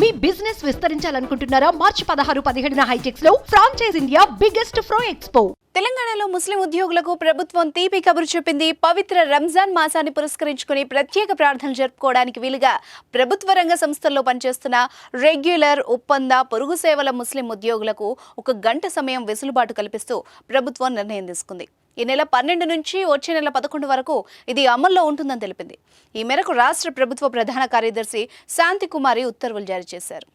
మీ business విస్తరించాలనుకుంటున్నారా? March పదహారు పదిహేడున హైటెక్స్లో franchise India biggest fro expo తెలంగాణలో ముస్లిం ఉద్యోగులకు ప్రభుత్వం తీపి కబురు చెప్పింది. పవిత్ర రంజాన్ మాసాన్ని పురస్కరించుకుని ప్రత్యేక ప్రార్థనలు జరుపుకోవడానికి వీలుగా ప్రభుత్వ రంగ సంస్థల్లో పనిచేస్తున్న రెగ్యులర్ ఒప్పంద పొరుగు సేవల ముస్లిం ఉద్యోగులకు ఒక గంట సమయం వెసులుబాటు కల్పిస్తూ ప్రభుత్వం నిర్ణయం తీసుకుంది. ఈ నెల పన్నెండు నుంచి వచ్చే నెల పదకొండు వరకు ఇది అమల్లో ఉంటుందని తెలిపింది. ఈ మేరకు రాష్ట్ర ప్రభుత్వ ప్రధాన కార్యదర్శి శాంతికుమారి ఉత్తర్వులు జారీ చేశారు.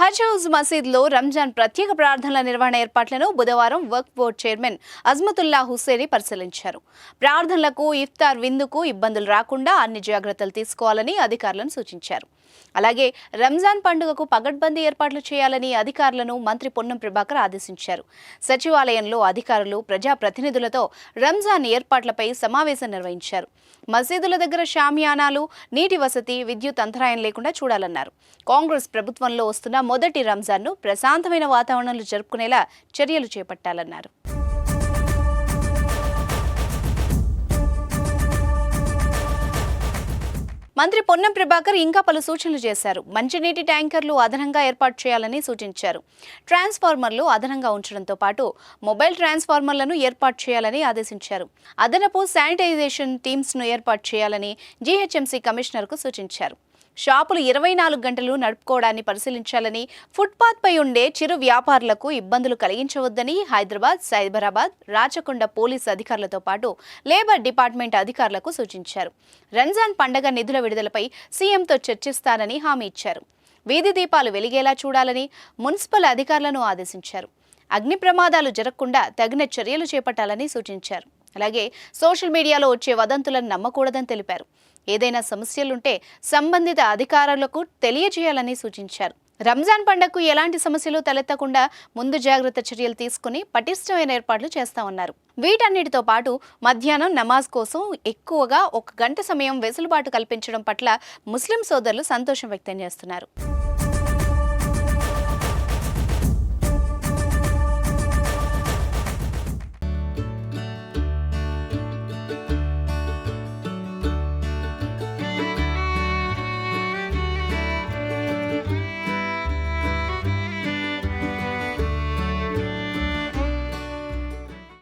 హజ్ హౌజ్ మసీద్లో రంజాన్ ప్రత్యేక ప్రార్థనల నిర్వహణ ఏర్పాట్లను బుధవారం వర్క్ బోర్డ్ చైర్మన్ అజ్మతుల్లా హుసేని పరిశీలించారు. ప్రార్థనలకు ఇఫ్తార్ విందుకు ఇబ్బందులు రాకుండా అన్ని జాగ్రత్తలు తీసుకోవాలని అధికారులను సూచించారు. అలాగే రంజాన్ పండుగకు పగడ్బందీ ఏర్పాట్లు చేయాలని అధికారులను మంత్రి పొన్నం ప్రభాకర్ ఆదేశించారు. సచివాలయంలో అధికారులు ప్రజాప్రతినిధులతో రంజాన్ ఏర్పాట్లపై సమావేశం నిర్వహించారు. మసీదుల దగ్గర షామియానాలు నీటి వసతి విద్యుత్ అంతరాయం లేకుండా చూడాలన్నారు. కాంగ్రెస్ ప్రభుత్వంలో వస్తున్న మొదటి రంజాన్ను ప్రశాంతమైన వాతావరణంలో జరుపుకునేలా చర్యలు చేపట్టాలన్నారు. మంత్రి పొన్నం ప్రభాకర్ ఇంకా పలు సూచనలు చేశారు. మంచినీటి ట్యాంకర్లు అదనంగా ఏర్పాటు చేయాలని సూచించారు. ట్రాన్స్ఫార్మర్లు అదనంగా ఉంచడంతో పాటు మొబైల్ ట్రాన్స్ఫార్మర్లను ఏర్పాటు చేయాలని ఆదేశించారు. అదనపు శానిటైజేషన్ టీమ్స్ను ఏర్పాటు చేయాలని జీహెచ్ఎంసీ కమిషనర్కు సూచించారు. షాపులు ఇరవై నాలుగు గంటలు నడుపుకోవడాన్ని పరిశీలించాలని ఫుట్పాత్ పై ఉండే చిరు వ్యాపారులకు ఇబ్బందులు కలిగించవద్దని హైదరాబాద్ సైబరాబాద్ రాచకొండ పోలీసు అధికారులతో పాటు లేబర్ డిపార్ట్మెంట్ అధికారులకు సూచించారు. రంజాన్ పండగ నిధుల విడుదలపై సీఎంతో చర్చిస్తానని హామీ ఇచ్చారు. వీధి దీపాలు వెలిగేలా చూడాలని మున్సిపల్ అధికారులను ఆదేశించారు. అగ్ని ప్రమాదాలు జరగకుండా తగిన చర్యలు చేపట్టాలని సూచించారు. అలాగే సోషల్ మీడియాలో వచ్చే వదంతులను నమ్మకూడదని తెలిపారు. ఏదైనా సమస్యలుంటే సంబంధిత అధికారులకు తెలియజేయాలని సూచించారు. రంజాన్ పండగకు ఎలాంటి సమస్యలు తలెత్తకుండా ముందు జాగ్రత్త చర్యలు తీసుకుని పటిష్టమైన ఏర్పాట్లు చేస్తామన్నారు వీటన్నిటితో పాటు మధ్యాహ్నం నమాజ్ కోసం ఎక్కువగా ఒక గంట సమయం వెసులుబాటు కల్పించడం పట్ల ముస్లిం సోదరులు సంతోషం వ్యక్తం చేస్తున్నారు.